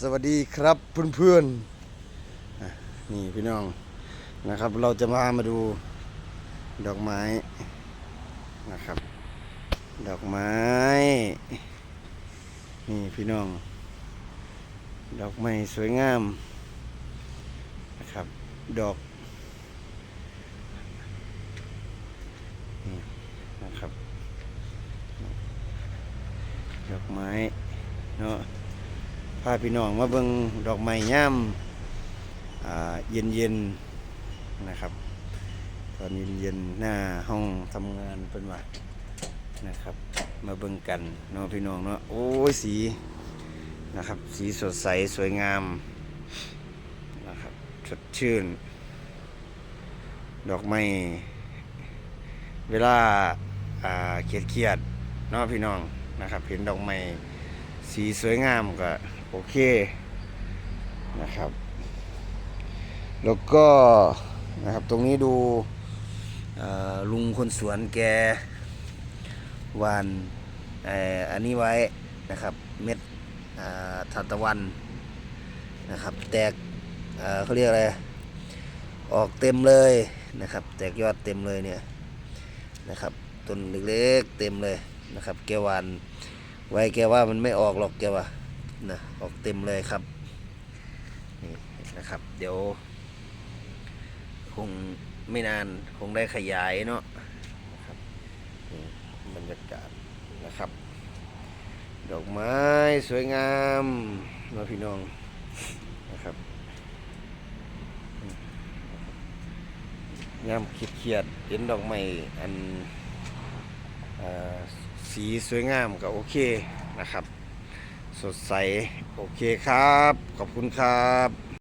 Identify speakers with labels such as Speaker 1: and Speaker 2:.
Speaker 1: สวัสดีครับเพื่อนๆนี่พี่น้องนะครับ เราจะมามาดูดอกไม้นะครับ ดอกไม้ นี่พี่น้อง ดอกไม้สวยงามนะครับ ดอกนี่นะครับ ดอกไม้เนาะ พาพี่น้องมาเบิ่งดอกไม้ย่ำเย็นเย็นๆนะครับ ตอนเย็นเย็นๆหน้าห้องทำงานเป็นว่านะครับ มาเบิ่งกันเนาะพี่น้องเนาะโอ้ยสีนะครับ สีสดใสสวยงามนะครับสดชื่น ดอกไม้เวลาอาเครียดเครียดๆเนาะพี่น้องนะครับ เห็นดอกไม้สีสวยงามก็ โอเคนะครับ แล้วก็นะครับตรงนี้ดูลุงคนสวนแกวานอ,อันนี้ไว้นะครับเม็ดทานตะวันนะครับ แตกเเขาเรียกอะไรออกเต็มเลยนะครับ แตกยอดเต็มเลยเนี่ยนะครับต้นเล็กๆเต็มเลยนะครับ แกวานไว้แกว่ามันไม่ออกหรอกแกว่า นะออกเต็มเลยครับนี่นะครับ เดี๋ยว คงไม่นานคงได้ขยายเนาะนะครับบรรยากาศนะครับ ดอกไม้สวยงามเนาพี่น้องนะครับยามคิดเครียดเห็นดอกไม้อันอสีสวยงามก็โอเคนะครับ สดใส โอเคครับ ขอบคุณครับ